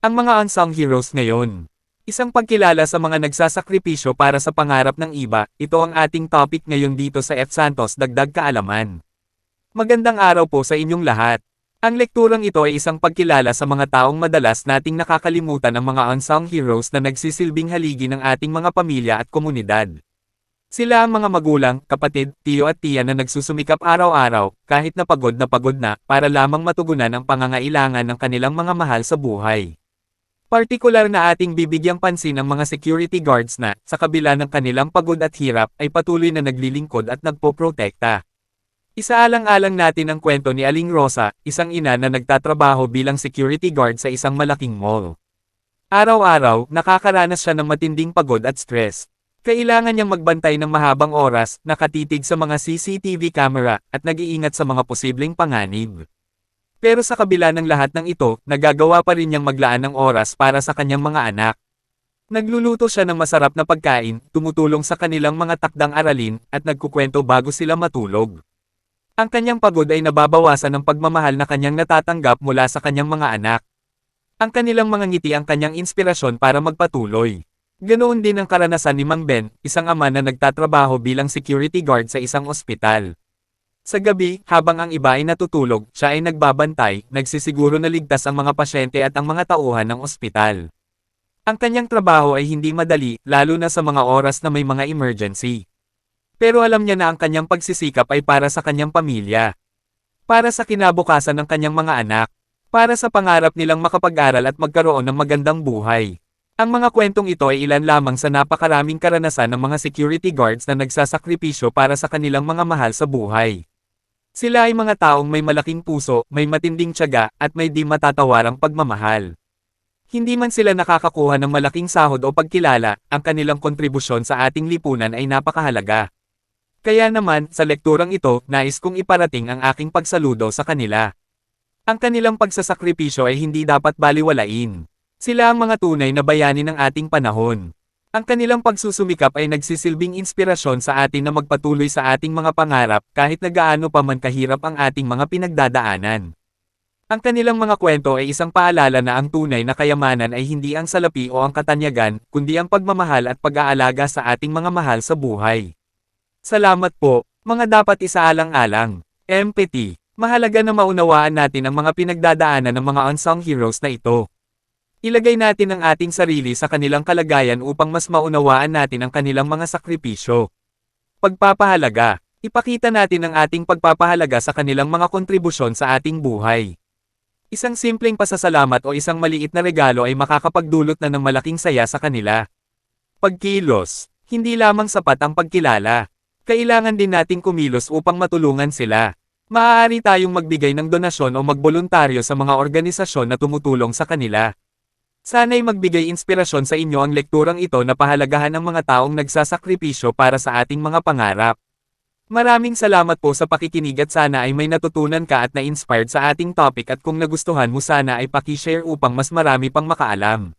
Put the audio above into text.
Ang mga unsung heroes ngayon. Isang pagkilala sa mga nagsasakripisyo para sa pangarap ng iba, ito ang ating topic ngayon dito sa F. Santos Dagdag Kaalaman. Magandang araw po sa inyong lahat. Ang lekturang ito ay isang pagkilala sa mga taong madalas nating nakakalimutan ang mga unsung heroes na nagsisilbing haligi ng ating mga pamilya at komunidad. Sila ang mga magulang, kapatid, tiyo at tiya na nagsusumikap araw-araw, kahit na pagod na pagod na, para lamang matugunan ang pangangailangan ng kanilang mga mahal sa buhay. Partikular na ating bibigyang pansin ang mga security guards na, sa kabila ng kanilang pagod at hirap, ay patuloy na naglilingkod at nagpoprotekta. Isaalang-alang natin ang kwento ni Aling Rosa, isang ina na nagtatrabaho bilang security guard sa isang malaking mall. Araw-araw, nakakaranas siya ng matinding pagod at stress. Kailangan niyang magbantay ng mahabang oras, nakatitig sa mga CCTV camera, at nag-iingat sa mga posibleng panganib. Pero sa kabila ng lahat ng ito, nagagawa pa rin niyang maglaan ng oras para sa kanyang mga anak. Nagluluto siya ng masarap na pagkain, tumutulong sa kanilang mga takdang aralin, at nagkukwento bago sila matulog. Ang kanyang pagod ay nababawasan ng pagmamahal na kanyang natatanggap mula sa kanyang mga anak. Ang kanilang mga ngiti ang kanyang inspirasyon para magpatuloy. Ganoon din ang karanasan ni Mang Ben, isang ama na nagtatrabaho bilang security guard sa isang ospital. Sa gabi, habang ang iba ay natutulog, siya ay nagbabantay, nagsisiguro na ligtas ang mga pasyente at ang mga tauhan ng ospital. Ang kanyang trabaho ay hindi madali, lalo na sa mga oras na may mga emergency. Pero alam niya na ang kanyang pagsisikap ay para sa kanyang pamilya. Para sa kinabukasan ng kanyang mga anak. Para sa pangarap nilang makapag-aral at magkaroon ng magandang buhay. Ang mga kwentong ito ay ilan lamang sa napakaraming karanasan ng mga security guards na nagsasakripisyo para sa kanilang mga mahal sa buhay. Sila ay mga taong may malaking puso, may matinding tiyaga, at may di matatawarang pagmamahal. Hindi man sila nakakakuha ng malaking sahod o pagkilala, ang kanilang kontribusyon sa ating lipunan ay napakahalaga. Kaya naman, sa lekturang ito, nais kong iparating ang aking pagsaludo sa kanila. Ang kanilang pagsasakripisyo ay hindi dapat baliwalain. Sila ang mga tunay na bayani ng ating panahon. Ang kanilang pagsusumikap ay nagsisilbing inspirasyon sa atin na magpatuloy sa ating mga pangarap kahit na gaano pa man kahirap ang ating mga pinagdadaanan. Ang kanilang mga kwento ay isang paalala na ang tunay na kayamanan ay hindi ang salapi o ang katanyagan, kundi ang pagmamahal at pag-aalaga sa ating mga mahal sa buhay. Salamat po, mga dapat isaalang-alang. Empathy. Mahalaga na maunawaan natin ang mga pinagdadaanan ng mga unsung heroes na ito. Ilagay natin ang ating sarili sa kanilang kalagayan upang mas maunawaan natin ang kanilang mga sakripisyo. Pagpapahalaga. Ipakita natin ang ating pagpapahalaga sa kanilang mga kontribusyon sa ating buhay. Isang simpleng pasasalamat o isang maliit na regalo ay makakapagdulot na ng malaking saya sa kanila. Pagkilos. Hindi lamang sapat ang pagkilala. Kailangan din nating kumilos upang matulungan sila. Maaari tayong magbigay ng donasyon o magboluntaryo sa mga organisasyon na tumutulong sa kanila. Sana'y magbigay inspirasyon sa inyo ang lekturang ito na pahalagahan ang mga taong nagsasakripisyo para sa ating mga pangarap. Maraming salamat po sa pakikinig at sana ay may natutunan ka at na-inspired sa ating topic at kung nagustuhan mo sana ay pakishare upang mas marami pang makaalam.